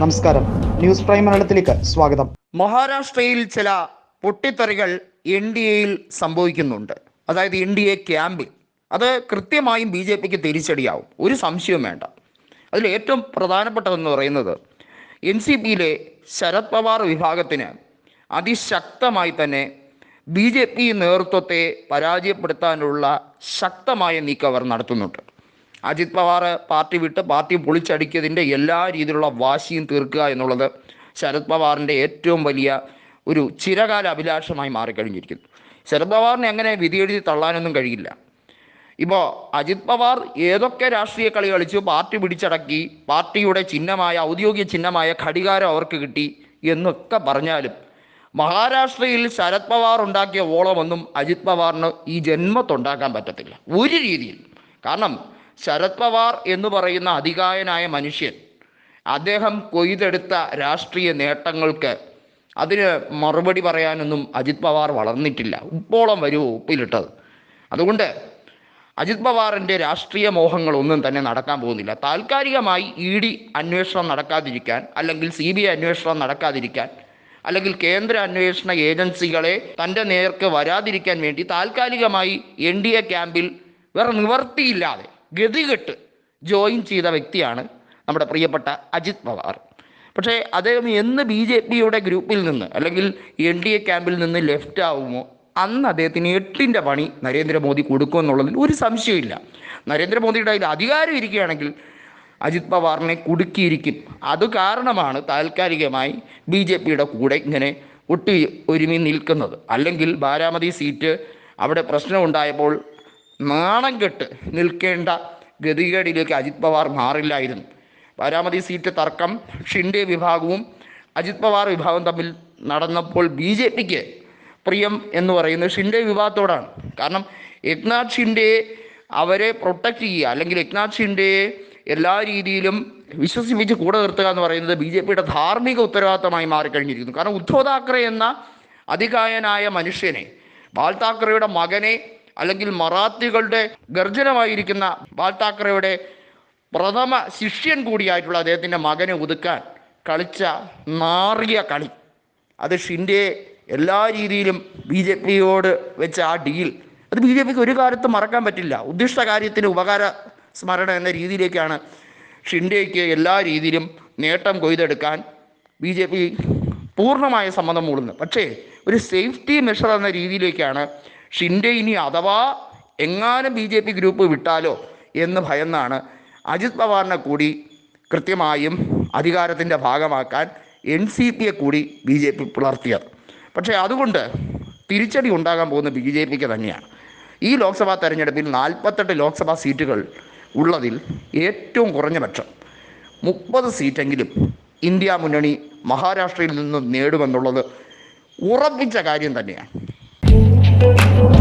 നമസ്കാരം. News prime മലയാളത്തിലേക്ക് സ്വാഗതം. മഹാരാഷ്ട്രയിൽ ചില പൊട്ടിത്തെറികൾ എൻ ഡി എയിൽ സംഭവിക്കുന്നുണ്ട്. അതായത് എൻ ഡി എ ക്യാമ്പിൽ. അത് കൃത്യമായും ബി ജെ പിക്ക് തിരിച്ചടിയാവും. ഒരു സംശയവും വേണ്ട. അതിൽ ഏറ്റവും പ്രധാനപ്പെട്ടതെന്ന് പറയുന്നത് എൻ സി പിയിലെ ശരത് പവാർ വിഭാഗത്തിന് അതിശക്തമായി തന്നെ ബി ജെ പി നേതൃത്വത്തെ പരാജയപ്പെടുത്താനുള്ള ശക്തമായ നീക്കം അവർ നടത്തുന്നുണ്ട്. അജിത് പവാർ പാർട്ടി വിട്ട് പാർട്ടി പൊളിച്ചടിക്കിയതിന്റെ എല്ലാ രീതിയിലുള്ള വാശിയും തീർക്കുക എന്നുള്ളത് ശരത് പവാറിന്റെ ഏറ്റവും വലിയ ഒരു ചിരകാല അഭിലാഷമായി മാറിക്കഴിഞ്ഞിരിക്കുന്നു. ശരത് പവാറിനെ അങ്ങനെ വിധിയെഴുതി തള്ളാനൊന്നും കഴിയില്ല. ഇപ്പോൾ അജിത് പവാർ ഏതൊക്കെ രാഷ്ട്രീയ കളി കളിച്ചു പാർട്ടി പിടിച്ചടക്കി പാർട്ടിയുടെ ചിഹ്നമായ ഔദ്യോഗിക ചിഹ്നമായ ഘടികാരം അവർക്ക് കിട്ടി എന്നൊക്കെ പറഞ്ഞാലും മഹാരാഷ്ട്രയിൽ ശരത് പവാർ ഉണ്ടാക്കിയ ഓളമൊന്നും അജിത് പവാറിന് ഈ ജന്മത്തുണ്ടാക്കാൻ പറ്റത്തില്ല. ഒരു രീതിയിൽ കാരണം ശരത് പവാർ എന്ന് പറയുന്ന അധികായനായ മനുഷ്യൻ അദ്ദേഹം കൊയ്തെടുത്ത രാഷ്ട്രീയ നേട്ടങ്ങൾക്ക് അതിന് മറുപടി പറയാനൊന്നും അജിത് പവാർ വളർന്നിട്ടില്ല. ഉപ്പോളം വരുമോ ഉപ്പിലിട്ടത്. അതുകൊണ്ട് അജിത് പവാറിന്റെ രാഷ്ട്രീയ മോഹങ്ങളൊന്നും തന്നെ നടക്കാൻ പോകുന്നില്ല. താൽക്കാലികമായി ഇ ഡി അന്വേഷണം നടക്കാതിരിക്കാൻ അല്ലെങ്കിൽ സി ബി ഐ അന്വേഷണം നടക്കാതിരിക്കാൻ അല്ലെങ്കിൽ കേന്ദ്ര അന്വേഷണ ഏജൻസികളെ തന്റെ നേർക്ക് വരാതിരിക്കാൻ വേണ്ടി താൽക്കാലികമായി എൻ ഡി എ ക്യാമ്പിൽ വേറെ നിവർത്തിയില്ലാതെ ഗതികെട്ട് ജോയിൻ ചെയ്ത വ്യക്തിയാണ് നമ്മുടെ പ്രിയപ്പെട്ട അജിത് പവാർ. പക്ഷേ അദ്ദേഹം എന്ന് ബി ജെ പിയുടെ ഗ്രൂപ്പിൽ നിന്ന് അല്ലെങ്കിൽ എൻ ഡി എ ക്യാമ്പിൽ നിന്ന് ലെഫ്റ്റ് ആവുമോ അന്ന് അദ്ദേഹത്തിന് എട്ടിന്റെ പണി നരേന്ദ്രമോദി കൊടുക്കുമെന്നുള്ളതിൽ ഒരു സംശയമില്ല നരേന്ദ്രമോദിയുടെ അതിൽ അധികാരം ഇരിക്കുകയാണെങ്കിൽ അജിത് പവാറിനെ കുടുക്കിയിരിക്കും. അത് കാരണമാണ് താൽക്കാലികമായി ബി ജെ പിയുടെ കൂടെ ഇങ്ങനെ ഒട്ടി ഒരുമി നിൽക്കുന്നത്. അല്ലെങ്കിൽ ബാരാമതി സീറ്റ് അവിടെ പ്രശ്നമുണ്ടായപ്പോൾ നാണം കെട്ട് നിൽക്കേണ്ട ഗതികേടിലേക്ക് അജിത് പവാർ മാറില്ലായിരുന്നു. ബാരാമതി സീറ്റ് തർക്കം ഷിൻഡെ വിഭാഗവും അജിത് പവാർ വിഭാഗവും തമ്മിൽ നടന്നപ്പോൾ ബി ജെ പിക്ക് പ്രിയം എന്ന് പറയുന്നത് ഷിൻഡെ വിഭാഗത്തോടാണ്. കാരണം എക്നാഥ് ഷിൻഡെ അവരെ പ്രൊട്ടക്റ്റ് ചെയ്യുക അല്ലെങ്കിൽ എക്നാഥ് ഷിൻഡെയെ എല്ലാ രീതിയിലും വിശ്വസിപ്പിച്ച് കൂടെ നിർത്തുക എന്ന് പറയുന്നത് ബി ജെ പിയുടെ ധാർമ്മിക ഉത്തരവാദിത്തമായി മാറിക്കഴിഞ്ഞിരിക്കുന്നു. കാരണം ഉദ്ധവ് താക്കറെ എന്ന അതികായനായ മനുഷ്യനെ ബാൽ താക്കറെയുടെ മകനെ അല്ലെങ്കിൽ മറാത്തികളുടെ ഗർജനമായിരിക്കുന്ന ബാൽ താക്കറയുടെ പ്രഥമ ശിഷ്യൻ കൂടിയായിട്ടുള്ള അദ്ദേഹത്തിന്റെ മകനെ ഒതുക്കാൻ കളിച്ച നാറിയ കളി. അത് ഷിൻഡെ എല്ലാ രീതിയിലും ബി ജെ പിയോട് വെച്ച ആ ഡീൽ. അത് ബി ജെ പിക്ക് ഒരു കാലത്തും മറക്കാൻ പറ്റില്ല. ഉദ്ദിഷ്ട കാര്യത്തിന് ഉപകാര സ്മരണ എന്ന രീതിയിലേക്കാണ് ഷിൻഡേക്ക് എല്ലാ രീതിയിലും നേട്ടം കൊയ്തെടുക്കാൻ ബി ജെ പി പൂർണമായ സമ്മതം മൂളുന്നത് പക്ഷേ ഒരു സേഫ്റ്റി മെഷർ എന്ന രീതിയിലേക്കാണ് ഷിൻഡെ ഇനി അഥവാ എങ്ങാനും ബി ജെ പി ഗ്രൂപ്പ് വിട്ടാലോ എന്ന് ഭയന്നാണ്. അജിത് പവാറിനെ കൂടി കൃത്യമായും അധികാരത്തിന്റെ ഭാഗമാക്കാൻ എൻ സി പിയെ കൂടി ബി ജെ പി പുലർത്തിയത്. പക്ഷേ അതുകൊണ്ട് തിരിച്ചടി ഉണ്ടാകാൻ പോകുന്ന ബി ജെ പിക്ക് തന്നെയാണ്. ഈ ലോക്സഭാ തെരഞ്ഞെടുപ്പിൽ നാൽപ്പത്തെട്ട് ലോക്സഭാ സീറ്റുകൾ ഉള്ളതിൽ ഏറ്റവും കുറഞ്ഞ പക്ഷം മുപ്പത് സീറ്റെങ്കിലും ഇന്ത്യ മുന്നണി മഹാരാഷ്ട്രയിൽ നിന്ന് നേടുമെന്നുള്ളത് ഉറപ്പിച്ച കാര്യം തന്നെയാണ്. Thank you.